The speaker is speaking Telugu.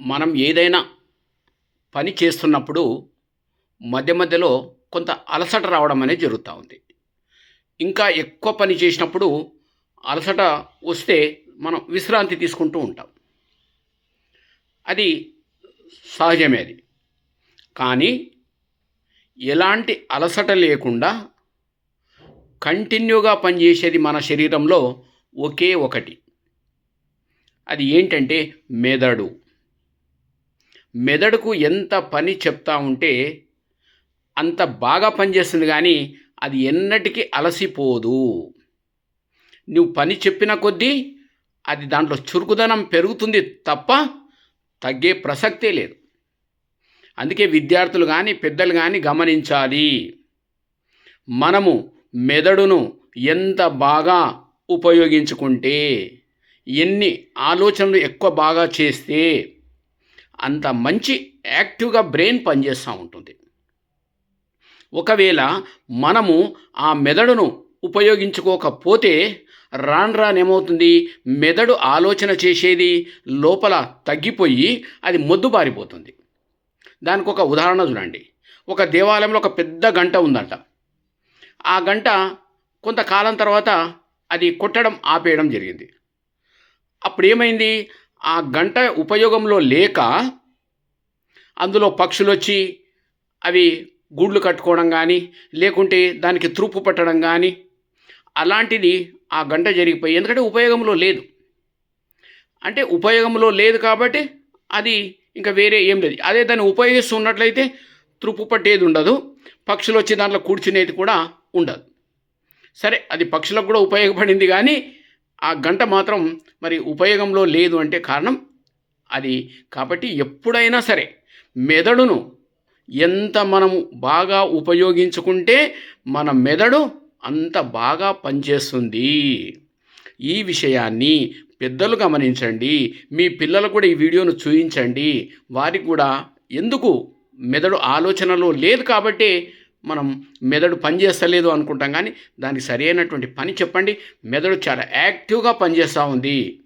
మనం ఏదైనా పని చేస్తున్నప్పుడు మధ్య మధ్యలో కొంత అలసట రావడం అనేది జరుగుతూ ఉంది. ఇంకా ఎక్కువ పని చేసినప్పుడు అలసట వస్తే మనం విశ్రాంతి తీసుకుంటూ ఉంటాం. అది సహజమే అది. కానీ ఎలాంటి అలసట లేకుండా కంటిన్యూగా పనిచేసేది మన శరీరంలో ఒకే ఒకటి. అది ఏంటంటే మెదడు. మెదడుకు ఎంత పని చెప్తా ఉంటే అంత బాగా పనిచేస్తుంది కానీ అది ఎన్నటికీ అలసిపోదు. నువ్వు పని చెప్పిన కొద్దీ అది దాంట్లో చురుకుదనం పెరుగుతుంది తప్ప తగ్గే ప్రసక్తే లేదు. అందుకే విద్యార్థులు కానీ పెద్దలు కానీ గమనించాలి. మనము మెదడును ఎంత బాగా ఉపయోగించుకుంటే ఎన్ని ఆలోచనలు ఎక్కువ బాగా చేస్తే అంత మంచి యాక్టివ్గా బ్రెయిన్ పనిచేస్తూ ఉంటుంది. ఒకవేళ మనము ఆ మెదడును ఉపయోగించుకోకపోతే రాను రాను ఏమవుతుంది? మెదడు ఆలోచన చేసేది లోపల తగ్గిపోయి అది మొద్దుబారిపోతుంది. దానికి ఒక ఉదాహరణ చూడండి. ఒక దేవాలయంలో ఒక పెద్ద గంట ఉందంట. ఆ గంట కొంతకాలం తర్వాత అది కొట్టడం ఆపేయడం జరిగింది. అప్పుడు ఏమైంది ఆ గంట ఉపయోగంలో లేక అందులో పక్షులు వచ్చి అవి గూళ్ళు కట్టుకోవడం కానీ లేకుంటే దానికి త్రూపు పట్టడం కానీ అలాంటిది ఆ గంట జరిగిపోయి ఎందుకంటే ఉపయోగంలో లేదు. అంటే ఉపయోగంలో లేదు కాబట్టి అది ఇంకా వేరే ఏం లేదు. అదే దాన్ని ఉపయోగిస్తున్నట్లయితే త్రుప్పు పట్టేది ఉండదు పక్షులు వచ్చి దాంట్లో కూర్చునేది కూడా ఉండదు. సరే అది పక్షులకు కూడా ఉపయోగపడింది కానీ ఆ గంట మాత్రం మరి ఉపయోగంలో లేదు అంటే కారణం అది. కాబట్టి ఎప్పుడైనా సరే మెదడును ఎంత మనము బాగా ఉపయోగించుకుంటే మన మెదడు అంత బాగా పనిచేస్తుంది. ఈ విషయాన్ని పెద్దలు గమనించండి. మీ పిల్లలు కూడా ఈ వీడియోను చూపించండి వారికి కూడా ఎందుకు మెదడు ఆలోచనలో లేదు కాబట్టి మనం మెదడు పనిచేస్తలేదు అనుకుంటాం కానీ దానికి సరైనటువంటి పని చెప్పండి. మెదడు చాలా యాక్టివ్గా పనిచేస్తూ ఉంది.